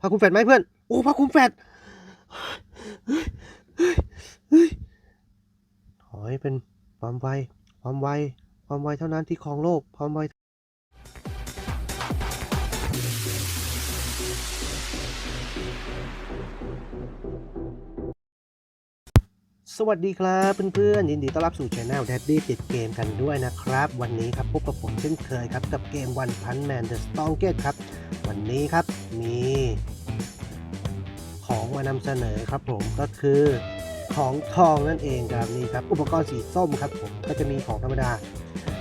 ผ้าคลุมแฟดไหมเพื่อน โอ้ผ้าคลุมแฟดเฮ้ยเฮ้ยเฮ้ยขอให้เป็นความไว ความไว ความไวเท่านั้นที่ครองโลก ความไวสวัสดีครับเพื่อนๆยินดีต้อนรับสู่ช anel Daddy ติดเกมกันด้วยนะครับ วันนี้ครับพบกับผมเช่นเคยครับ กับเกม One Punch Man The Strongest ครับ วันนี้ครับมีของมานำเสนอครับผมก็คือของทองนั่นเองครับนี่ครับ อุปกรณ์สีส้มครับผมก็จะมีของธรรมดา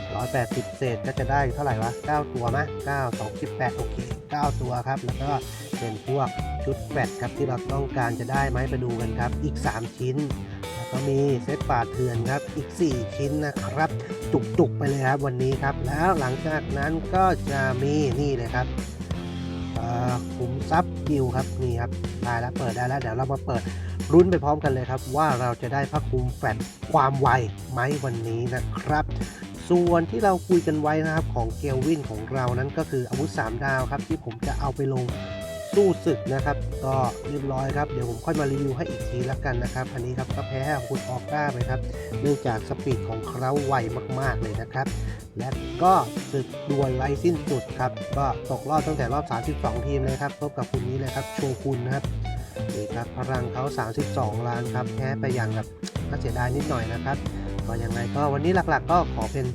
180 เศษก็จะได้เท่าไหร่วะ 9 ตัวมะ9 2 18โอเค 9 ตัวครับ แล้วก็เป็นพวกชุดแฟตครับที่เราต้องการจะได้ไหมไปดูกันครับ อีก 3 ชิ้น แล้วก็มีเซตป่าเถื่อนครับ อีก 4 ชิ้นนะครับ จุกๆไปเลยครับวันนี้ครับ แล้วหลังจากนั้นก็จะมีนี่เลยครับ ขุมทรัพย์กิวครับนี่ครับได้แล้วเปิดได้แล้วเดี๋ยวเรามาเปิดรุ้นไปพร้อมกันเลยครับ ว่าเราจะได้พระคุมแฟนความไวไหมวันนี้นะครับ ส่วนที่เราคุยกันไว้นะครับของเกลวินของเรานั้นก็คืออาวุธ 3 ดาวครับที่ผมจะเอาไปลง สู้ศึกนะครับ ก็เรียบร้อยครับ เดี๋ยวผมค่อยมารีวิวให้อีกทีละกันนะครับ อันนี้ครับก็แพ้ให้คุณออกก้าไปครับ เนื่องจากสปีดของเขาไวมากๆเลยนะครับ และก็ศึกดวลไร้สิ้นสุดครับ ก็ตกรอบตั้งแต่รอบ 32 ทีมเลยครับ พบกับคุณนี้เลยครับ โชกุนนะครับนี่ครับพลังเขา 32 ล้านครับ แพ้ไปอย่างแบบน่าเสียดายนิดหน่อยนะครับ ก็ยังไงก็วันนี้หลักๆ ก็ขอเป็น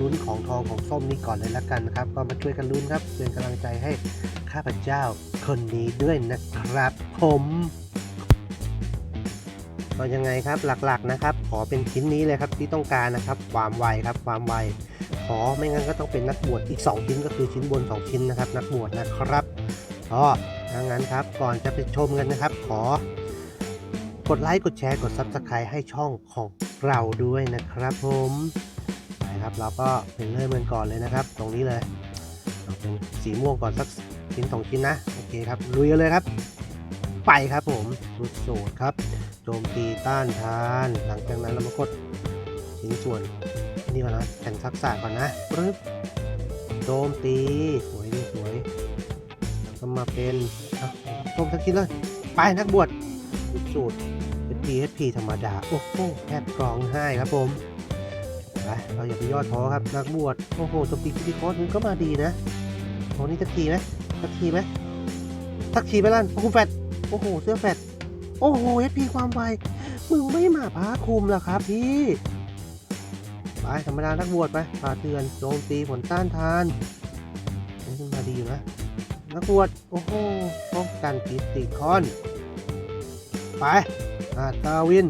ลุ้นของทองของส้มนี่ก่อนเลยละกันนะครับ ก็มาช่วยกันลุ้นครับเป็นกำลังใจให้ ข้าพเจ้าคนนี้ด้วยนะครับผมก็ยังไงครับหลักๆนะครับ ขอเป็นชิ้นนี้เลยครับที่ต้องการนะครับ ความไวครับความไวขอไม่งั้นก็ต้องเป็นนักบวชอีก 2 ชิ้นก็คือชิ้นบน 2 ชิ้นนะครับ นักบวชนะครับก็ดังนั้นครับก่อนจะไปชมกันนะครับ ขอกดไลค์กดแชร์กด Subscribe ให้ช่องของเราด้วยนะครับผมไปครับเราก็เป็นเริ่มกันก่อนเลยนะครับ ตรงนี้เลยเป็นสีม่วงก่อนสัก ชิ้นสองชิ้นนะ โอเคครับ ลุยกันเลยครับ ไปครับผมชุดสูตรครับโจมตีต้านทาน หลังจากนั้นเรามากดชิ้นส่วนนี่ก่อนนะแต่งทักษะก่อนนะปึ๊บโจมตีสวยดีสวยก็มาเป็นโจมสักชิ้นเลย ไปนักบวชชุดสูตร HP HP ธรรมดา โอ้โหแทบกรองให้ครับผมไปเราอย่าไปยอดท้อครับนักบวชโอ้โหจบตีคิติคอสมันก็มาดีนะโอ้นี่สักทีไหม สักทีไหมสักทีไหมล่ะโอ้โหแฟดโอ้โหเสื้อแฟดโอ้โห HP ความไวมึงไม่มาพาคุมเหรอครับพี่ไปธรรมดานักบวชไปผ่าเตือนโจมตีผลต้านทานนี่มันมาดีอยู่นะนักบวชโอ้โหป้องกันคิติคอน ไปอาตาวิน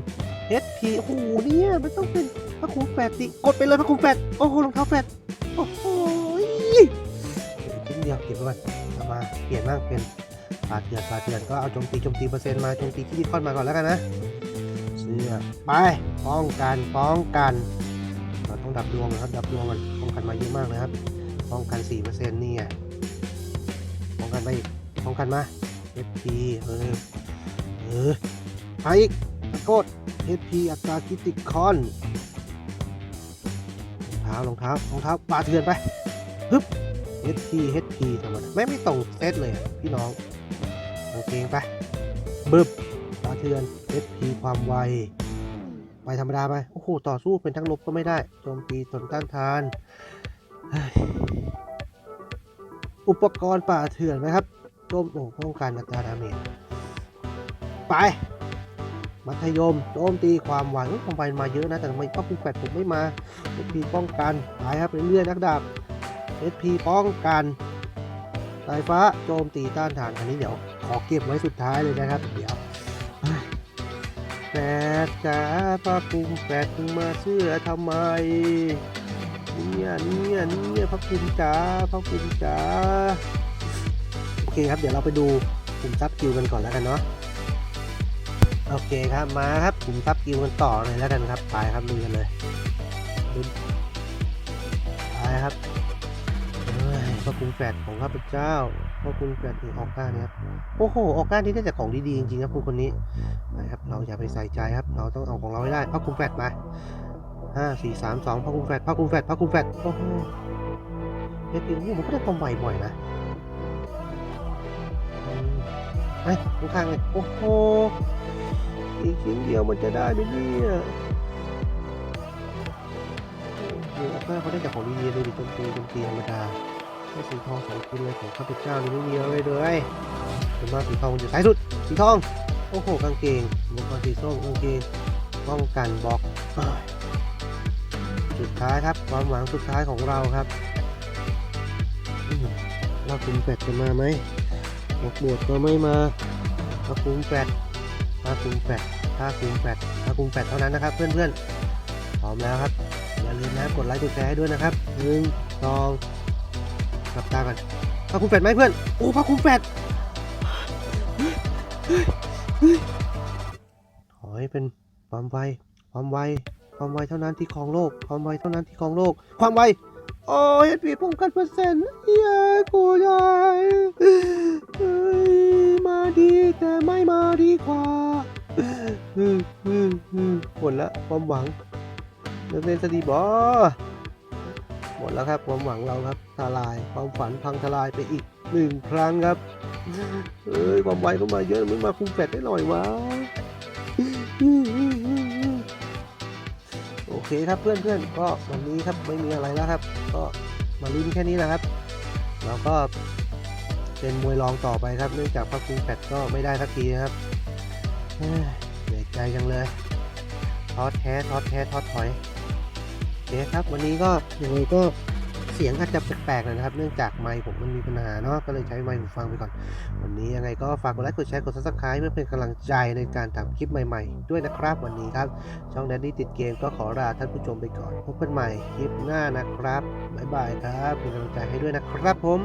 HP โอ้โหเนี่ยมันต้องเป็นพระคุมแฟดสิกดไปเลยพระคุมแฟดโอ้โหรองเท้าแฟดโอ้โหชิ้นเดียวเก็บไว้ก่อน มาเปลี่ยนบ้างเปลี่ยนปาเถื่อนปาเถื่อนก็เอาโจมตีโจมตีเปอร์เซ็นต์มาโจมตีที่ดีคอนมาก่อนแล้วกันนะเสื้อไปป้องกันป้องกันเราต้องดับดวงนะครับดับดวงมันป้องกันมาเยอะมากเลยครับป้องกัน4%นี่ไงป้องกันไปอีกป้องกันมา HP เออเออไปอีกโทษ HP อัตราคิติคอนรองเท้ารองเท้ารองเท้าปาเถื่อนไปฮึบ HP HP ธรรมดาไม่ไม่ตรงเซตเลยอะพี่น้องกางเกงไปบึบปาเถื่อน HP ความไว ไปธรรมดาไป โอ้โห ต่อสู้เป็นทั้งลบก็ไม่ได้โจมตีทนต้านทาน อุปกรณ์ป่าเถื่อนไหมครับโจมโอ้ป้องกันอัตราดาเมจไป มัธยมโจมตีความหวังความไวมาเยอะนะ แต่ทำไมป้องแปดผมไม่มา SP ป้องกันไปครับเรื่อยๆนักดาบ SP ป้องกันสายฟ้าโจมตีต้านทานอันนี้เดี๋ยวขอเก็บไว้สุดท้ายเลยนะครับ เดี๋ยวแปดจ๋าป้าปุมแปดมึงมาเสื้อทำไมเนี่ยเนี่ยเนี่ยพระคุณจ๋าพระคุณจ๋าโอเคครับเดี๋ยวเราไปดูกลุ่มซับคิวกันก่อนแล้วกันเนาะโอเคครับมาครับกลุ่มซับกิวกันต่อเลยแล้วกันครับไปครับลุยกันเลยลุยไปครับ ระคุณแฝดของข้าพเจ้าพระคุณแฝดถึงออกก้าเนี่ยครับโอ้โหออกก้านี้ได้แต่ของดีๆจริงๆครับคุณคนนี้นะครับเราอย่าไปใส่ใจครับ เราต้องเอาของเราให้ได้พระคุณแฝดมาห้าสี่สามสองพระคุณแฝดพระคุณแฝดพระคุณแฝดโอ้โหเฮ้ยพี่มันก็ได้ความไวบ่อยนะอืมอ้ข้างๆเลยโอ้โหอีกชิ้นเดียวมันจะได้ไหมเนี่ยโอ้โหแม่เขาได้จากของดีๆเลยดิโจมตีโจมตีธรรมดา แค่สีทองสองชิ้นเลยของข้าพเจ้านี่ไม่มีอะไรเลยส่วนมากสีทองอยู่ซ้ายสุด สีทอง โอ้โห กางเกงอุปกรสีส้มกางเกงป้องกันบล็อกสุดท้ายครับ ความหวังสุดท้ายของเราครับเราคุมเป็ดจะมาไหมหมวกบวชก็ไม่มาถ้าคุมแปดถ้าคุมแปดถ้าคุมแปดถ้าคุมแปดเท่านั้นนะครับ เพื่อนๆพร้อมแล้วครับ อย่าลืมนะกดไลค์กดแชร์ให้ด้วยนะครับหนึ่งสอง หลับตาก่อนพระคุมแปดไหมเพื่อน โอ้พระคุมแปดขอให้เป็นความไว ความไว ความไวเท่านั้นที่ครองโลก ความไวเท่านั้นที่ครองโลก ความไว โอ้ยปีป้องกันเปอร์เซ็นต์เย้กูยายเฮ้ยมาดีแต่ไม่มาดีกว่าอืมอืมอืมหมดล้วความหวังเลิกเล่นสดีบอ หมดแล้วครับความหวังเราครับทลายความฝันพังทลายไปอีกหนึ่งครั้งครับเอ้ยความไวก็มาเยอะไม่มาคุมแฟดได้หน่อยวะโอเคครับเพื่อนๆก็วันนี้ครับไม่มีอะไรแล้วครับ ก็มาลุ้นแค่นี้แหละครับแล้วก็เป็นมวยรองต่อไปครับ เนื่องจากพระครูแปดก็ไม่ได้สักทีนะครับเหนื่อยใจจังเลยท้อแท้ท้อแท้ท้อถอย คครับ วันนี้ก็ยังไงก็เสียงอาจจะแปลกๆหน่อยนะครับ เนื่องจากไมค์ผมมันมีปัญหาเนาะก็เลยใช้ไมค์หูฟังไปก่อน วันนี้ยังไงก็ฝากกดไลค์กดแชร์กดซับสไครต์เพื่อเป็นกำลังใจในการทำคลิปใหม่ๆ ด้วยนะครับวันนี้ครับ ช่องแดนนี่ติดเกมก็ขอลาท่านผู้ชมไปก่อนพบกันใหม่คลิปหน้านะครับบ๊ายบายครับเป็นกำลังใจให้ด้วยนะครับผม